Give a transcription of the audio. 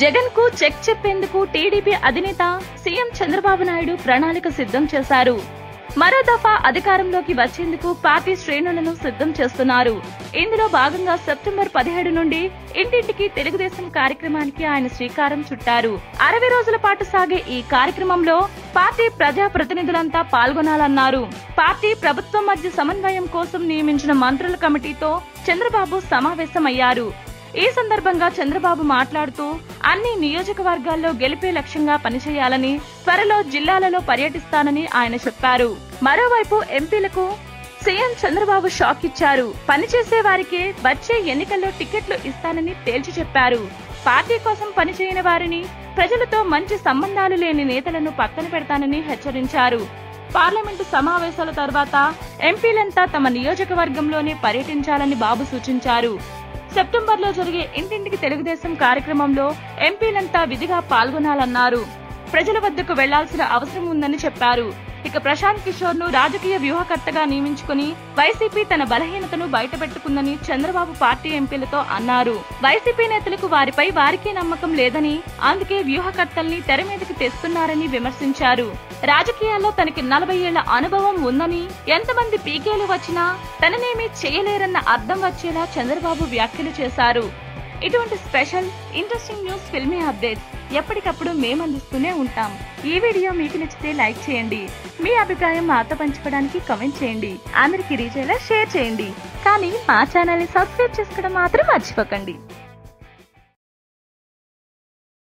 జగన్కు చెక్ చెప్పేందుకు టీడీపీ అధినేత సీఎం చంద్రబాబు నాయుడు ప్రణాళిక సిద్ధం చేశారు. మరో దఫా అధికారంలోకి వచ్చేందుకు పార్టీ శ్రేణులను సిద్ధం చేస్తున్నారు. ఇందులో భాగంగా సెప్టెంబర్ పదిహేడు నుండి ఇంటింటికి తెలుగుదేశం కార్యక్రమానికి ఆయన శ్రీకారం చుట్టారు. అరవై రోజుల పాటు సాగే ఈ కార్యక్రమంలో పార్టీ ప్రజా ప్రతినిధులంతా పాల్గొనాలన్నారు. పార్టీ ప్రభుత్వం మధ్య సమన్వయం కోసం నియమించిన మంత్రుల కమిటీతో చంద్రబాబు సమావేశమయ్యారు. ఈ సందర్భంగా చంద్రబాబు మాట్లాడుతూ అన్ని నియోజకవర్గాల్లో గెలిపే లక్ష్యంగా పనిచేయాలని త్వరలో జిల్లాలలో పర్యటిస్తానని ఆయన చెప్పారు. మరోవైపు ఎంపీలకు సీఎం చంద్రబాబు షాక్ ఇచ్చారు. పనిచేసే వారికి వచ్చే ఎన్నికల్లో టికెట్లు ఇస్తానని తేల్చి చెప్పారు. పార్టీ కోసం పనిచేయని వారిని ప్రజలతో మంచి సంబంధాలు లేని నేతలను పక్కన పెడతానని హెచ్చరించారు. పార్లమెంటు సమావేశాల తర్వాత ఎంపీలంతా తమ నియోజకవర్గంలోనే పర్యటించాలని బాబు సూచించారు. సెప్టెంబర్లో జరిగే ఇంటింటికి తెలుగుదేశం కార్యక్రమంలో ఎంపీలంతా విధిగా పాల్గొనాలన్నారు. ప్రజల వద్దకు వెళ్ళాల్సిన అవసరం ఉందని చెప్పారు. ఇక ప్రశాంత్ కిషోర్ను రాజకీయ వ్యూహకర్తగా నియమించుకుని వైసీపీ తన బలహీనతను బయటపెట్టుకుందని చంద్రబాబు పార్టీ ఎంపీలతో అన్నారు. వైసీపీ నేతలకు వారిపై వారికే నమ్మకం లేదని అందుకే వ్యూహకర్తల్ని తెర మీదకి తెస్తున్నారని విమర్శించారు. రాజకీయాల్లో తనకి నలభై ఏళ్ళ అనుభవం ఉందని ఎంతమంది పీకేలు వచ్చినా తననేమీ చేయలేరన్న అర్థం వచ్చేలా చంద్రబాబు వ్యాఖ్యలు చేశారు. ఇటువంటి special interesting news filmy updates ఎప్పటికప్పుడు మేము అందిస్తూనే ఉంటాం. ఈ వీడియో మీకు నచ్చితే లైక్ చేయండి. మీ అభిప్రాయం మాతో పంచుకోవడానికి కమెంట్ చేయండి. అందరికి రీచ్ అయ్యేలా షేర్ చేయండి. కానీ మా ఛానల్ని సబ్స్క్రైబ్ చేసుకోవడం మాత్రం మర్చిపోకండి.